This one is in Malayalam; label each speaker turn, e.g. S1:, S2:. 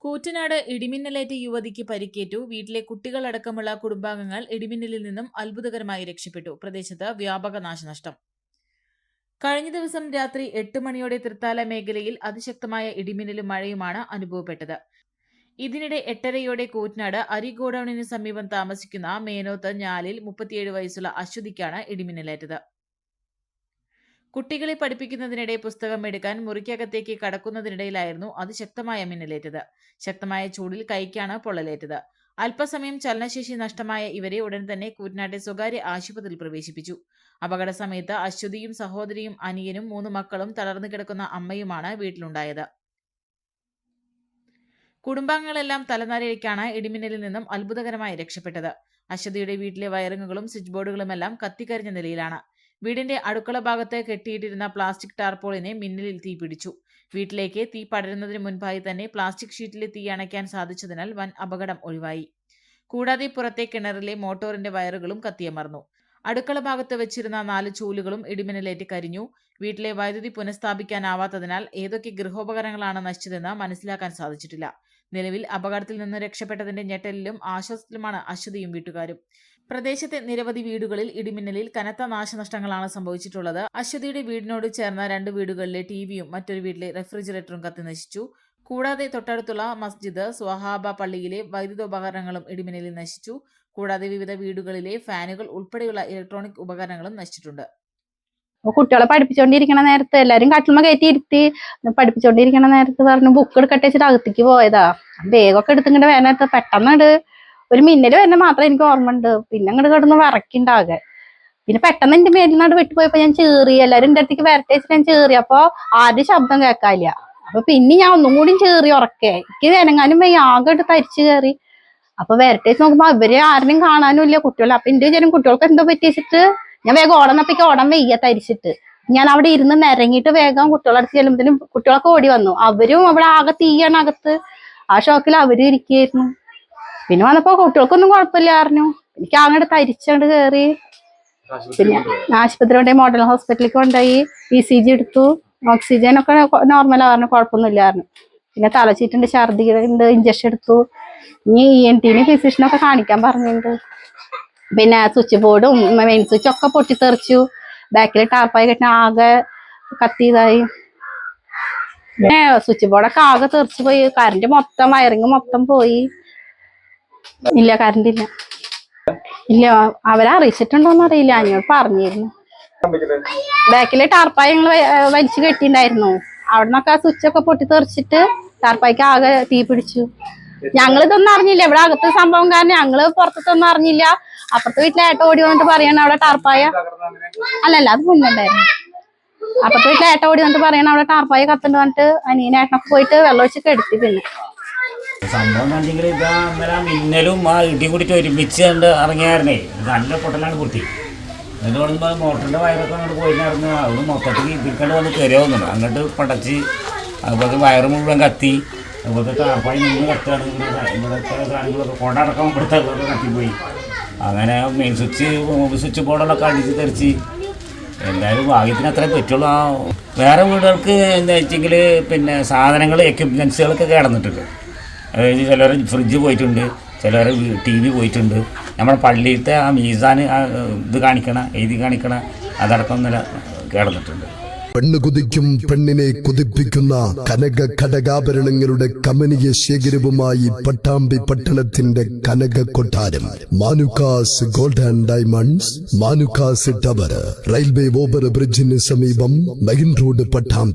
S1: കൂറ്റനാട് ഇടിമിന്നലേറ്റ യുവതിക്ക് പരിക്കേറ്റു. വീട്ടിലെ കുട്ടികളടക്കമുള്ള കുടുംബാംഗങ്ങൾ ഇടിമിന്നലിൽ നിന്നും അത്ഭുതകരമായി രക്ഷപ്പെട്ടു. പ്രദേശത്ത് വ്യാപക നാശനഷ്ടം. കഴിഞ്ഞ ദിവസം രാത്രി എട്ട് മണിയോടെ തൃത്താല മേഖലയിൽ അതിശക്തമായ ഇടിമിന്നലും മഴയുമാണ് അനുഭവപ്പെട്ടത്. ഇതിനിടെ എട്ടരയോടെ കൂറ്റനാട് അരിഗോഡൌണിന് സമീപം താമസിക്കുന്ന മേനോത്ത് ഞാലിൽ മുപ്പത്തിയേഴ് വയസ്സുള്ള അശ്വതിക്കാണ് ഇടിമിന്നലേറ്റത്. കുട്ടികളെ പഠിപ്പിക്കുന്നതിനിടെ പുസ്തകം എടുക്കാൻ മുറിക്കകത്തേക്ക് കടക്കുന്നതിനിടയിലായിരുന്നു അതിശക്തമായ മിന്നലേറ്റത്. ശക്തമായ ചൂടിൽ കൈക്കാണ് പൊള്ളലേറ്റത്. അല്പസമയം ചലനശേഷി നഷ്ടമായ ഇവരെ ഉടൻ തന്നെ കൂറ്റനാട്ടെ സ്വകാര്യ ആശുപത്രിയിൽ പ്രവേശിപ്പിച്ചു. അപകട സമയത്ത് അശ്വതിയും സഹോദരിയും അനിയനും മൂന്ന് മക്കളും തളർന്നു കിടക്കുന്ന അമ്മയുമാണ് വീട്ടിലുണ്ടായത്. കുടുംബാംഗങ്ങളെല്ലാം തലനാരിഴയ്ക്കാണ് ഇടിമിന്നലിൽ നിന്നും അത്ഭുതകരമായി രക്ഷപ്പെട്ടത്. അശ്വതിയുടെ വീട്ടിലെ വയറിങ്ങുകളും സ്വിച്ച് ബോർഡുകളുമെല്ലാം കത്തിക്കരിഞ്ഞ നിലയിലാണ്. വീടിന്റെ അടുക്കള ഭാഗത്ത് കെട്ടിയിട്ടിരുന്ന പ്ലാസ്റ്റിക് ടാർപോളിനെ മിന്നലിൽ തീ പിടിച്ചു. വീട്ടിലേക്ക് തീ പടരുന്നതിന് മുൻപായി തന്നെ പ്ലാസ്റ്റിക് ഷീറ്റിലെ തീ അണയ്ക്കാൻ സാധിച്ചതിനാൽ വൻ അപകടം ഒഴിവായി. കൂടാതെ പുറത്തെ കിണറിലെ മോട്ടോറിന്റെ വയറുകളും കത്തിയമർന്നു അടുക്കള ഭാഗത്ത് വെച്ചിരുന്ന നാല് ചൂലുകളും ഇടിമിന്നലേറ്റ് കരിഞ്ഞു. വീട്ടിലെ വൈദ്യുതി പുനഃസ്ഥാപിക്കാനാവാത്തതിനാൽ ഏതൊക്കെ ഗൃഹോപകരണങ്ങളാണ് നശിച്ചതെന്ന് മനസ്സിലാക്കാൻ സാധിച്ചിട്ടില്ല. നിലവിൽ അപകടത്തിൽ നിന്ന് രക്ഷപ്പെട്ടതിന്റെ ഞെട്ടലിലും ആശ്വാസത്തിലുമാണ് അശ്വതിയും വീട്ടുകാരും. പ്രദേശത്തെ നിരവധി വീടുകളിൽ ഇടിമിന്നലിൽ കനത്ത നാശനഷ്ടങ്ങളാണ് സംഭവിച്ചിട്ടുള്ളത്. അശ്വതിയുടെ വീടിനോട് ചേർന്ന രണ്ട് വീടുകളിലെ ടിവിയും മറ്റൊരു വീട്ടിലെ റെഫ്രിജറേറ്ററും കത്തിനശിച്ചു കൂടാതെ തൊട്ടടുത്തുള്ള മസ്ജിദ് സ്വഹാബ പള്ളിയിലെ വൈദ്യുതോപകരണങ്ങളും ഇടിമിന്നലിൽ നശിച്ചു. കൂടാതെ വിവിധ വീടുകളിലെ ഫാനുകൾ ഉൾപ്പെടെയുള്ള ഇലക്ട്രോണിക് ഉപകരണങ്ങളും നശിച്ചിട്ടുണ്ട്.
S2: കുട്ടികളെ പഠിപ്പിച്ചോണ്ടിരിക്കണ നേരത്തെ എല്ലാരും കട്ടിലുമ കയറ്റി ഇരുത്തി പഠിപ്പിച്ചോണ്ടിരിക്കണ നേരത്ത് പറഞ്ഞു ബുക്ക് എടുക്കട്ടെ വെച്ചിട്ട് അകത്തേക്ക് പോയതാ. ബാഗൊക്കെ എടുത്തിങ്ങോട്ട് വേനത്ത് പെട്ടെന്ന് ഒരു മിന്നൽ വരുന്ന മാത്രം എനിക്ക് ഓർമ്മ ഉണ്ട് പിന്നെ അങ്ങോട്ട് കിടന്ന് വിറക്കിണ്ടാകെ പിന്നെ പെട്ടെന്ന് എന്റെ മേലിൽ നാട് വിട്ടുപോയപ്പോ ഞാൻ ചേറി. എല്ലാരും എന്റെ അടുത്തേക്ക് വരട്ടെ ഞാൻ ചേറി. അപ്പൊ ആദ്യം ശബ്ദം കേൾക്കാനില്ല അപ്പൊ പിന്നെ ഞാൻ ഒന്നും കൂടി ചേറി ഉറക്കെ. എനിക്ക് വേനങ്ങാനും വയ്യ. ആകെ തരിച്ചു കയറി അപ്പൊ വരട്ടെ വെച്ച് നോക്കുമ്പോ അവർ ആരെയും കാണാനും ഇല്ല കുട്ടികൾ അപ്പൊ എന്റെ വിചാരം കുട്ടികൾക്ക് എന്തോ പറ്റിച്ചിട്ട് ഞാൻ വേഗം ഓടന്നപ്പേക്ക് ഓടാൻ വയ്യ തരിച്ചിട്ട്. ഞാൻ അവിടെ ഇരുന്ന് നിരങ്ങിയിട്ട് വേഗം കുട്ടികളടുത്ത് ചെല്ലുമ്പോഴത്തേനും കുട്ടികളൊക്കെ ഓടി വന്നു. അവരും അവിടെ ആകെ തീയാണ് അകത്ത്. ആ ഷോക്കിൽ അവരും ഇരിക്കുകയായിരുന്നു പിന്നെ വന്നപ്പോ കുട്ടികൾക്കൊന്നും കുഴപ്പമില്ല എനിക്ക് അങ്ങോട്ട് തരിച്ചോണ്ട് കയറി പിന്നെ ആശുപത്രി കൊണ്ടുപോയി മോഡൽ ഹോസ്പിറ്റലിൽ കൊണ്ടുപോയി. ഇ സി ജി എടുത്തു. ഓക്സിജൻ ഒക്കെ നോർമൽ പറഞ്ഞു കുഴപ്പമൊന്നും ഇല്ലായിരുന്നു പിന്നെ തലച്ചീറ്റുണ്ട് ഉണ്ട് ഇഞ്ചക്ഷൻ എടുത്തു. ഇനി ഇ എൻ ടിന് ഫിസിഷ്യനൊക്കെ കാണിക്കാൻ പറഞ്ഞിട്ടുണ്ട്. പിന്നെ സ്വിച്ച് ബോർഡും മെയിൻ സ്വിച്ച് ഒക്കെ പൊട്ടിത്തെറിച്ചു. ബാക്കിൽ ടാർപ്പായി കെട്ടിന ആകെ കത്തിയതായി. പിന്നെ സ്വിച്ച് ബോർഡൊക്കെ ആകെ തെറിച്ചു പോയി കറണ്ട് മൊത്തം വയറിങ് മൊത്തം പോയി. ഇല്ല കറണ്ട് ഇല്ല. ഇല്ല അവരെ അറിയിച്ചിട്ടുണ്ടോന്ന് അറിയില്ല. ഞാൻ പറഞ്ഞിരുന്നു. ബാക്കിൽ ടാർപ്പായ ഞങ്ങൾ വലിച്ചു കെട്ടിണ്ടായിരുന്നു. അവിടെ നിന്നൊക്കെ ആ സ്വിച്ച് ഒക്കെ പൊട്ടി തെറിച്ചിട്ട് ടാർപ്പായ്ക്ക് ആകെ തീ പിടിച്ചു. ഞങ്ങൾ ഇതൊന്നും അറിഞ്ഞില്ല. ഇവിടെ അകത്തെ സംഭവം കാരണം ഞങ്ങൾ പുറത്തൊന്നും അറിഞ്ഞില്ല. അപ്പുറത്തെ വീട്ടിലെ ഓടി വന്നിട്ട് പറയണ അവിടെ ടാർപ്പായ. അല്ലല്ല അത് മുന്നുണ്ടായിരുന്നു. അപ്പുറത്തെ വീട്ടിലെ ഓടി വന്നിട്ട് പറയണ അവിടെ ടാർപ്പായ കത്തുണ്ട് വന്നിട്ട് അനിയനേട്ടനൊക്കെ പോയിട്ട് വെള്ളം ഒഴിച്ച് കെടുത്തി പിന്നെ.
S3: സംഭവം കണ്ടെങ്കിൽ ഇതാ അന്നേരം മിന്നലും ആ ഇടി കൂടി ഒരുമിച്ച് കണ്ട് ഇറങ്ങിയായിരുന്നേ. നല്ല പൊട്ടലാണ് കുട്ടി. എന്നിട്ട് പറയുമ്പോൾ മോട്ടറിന്റെ വയറൊക്കെ അങ്ങോട്ട് പോയിരുന്നായിരുന്നു അവിടെ മൊത്തത്തിൽ ഇതിൽക്കണ്ട് വന്ന് കയറിയ വന്നുണ്ട് അങ്ങോട്ട് പടച്ച് അതുപോലെ വയറ് മുഴുവൻ കത്തി. അതുപോലത്തെ ടാർപ്പായി നിന്ന് കത്താണ് ഇവിടെ ഇവിടുത്തെ സാധനങ്ങളൊക്കെ കൊടടക്കം ഇവിടുത്തെ ഒക്കെ കത്തിപ്പോയി. അങ്ങനെ മെയിൻ സ്വിച്ച് സ്വിച്ച് ബോർഡുകളൊക്കെ അടിച്ച് തെറിച്ച്. എന്തായാലും ഭാഗ്യത്തിന് അത്രേ പറ്റുള്ളൂ. ആ വേറെ വീടുകൾക്ക് എന്താ വെച്ചെങ്കിൽ പിന്നെ സാധനങ്ങൾ എക്യുപ്മെൻസുകളൊക്കെ കിടന്നിട്ടുണ്ട്. അതായത് ചിലർ ഫ്രിഡ്ജ് പോയിട്ടുണ്ട് ചിലർ ടി വി പോയിട്ടുണ്ട്. നമ്മുടെ പള്ളിയിലത്തെ ആ മീസാൻ ആ ഇത് കാണിക്കണ എഴുതി കാണിക്കണ അതടക്കം നില കിടന്നിട്ടുണ്ട്.
S4: പെണ്ണ് കുതിക്കും പെണ്ണിനെ കുതിപ്പിക്കുന്ന കനക ഘടകാഭരണങ്ങളുടെ കമനീയ ശേഖരവുമായി പട്ടാമ്പി പട്ടണത്തിന്റെ കനക കൊട്ടാരം. Manukkas gold and diamonds Manukkas tower railway over ബ്രിഡ്ജിന് സമീപം മെയിൻ റോഡ് പട്ടാമ്പി.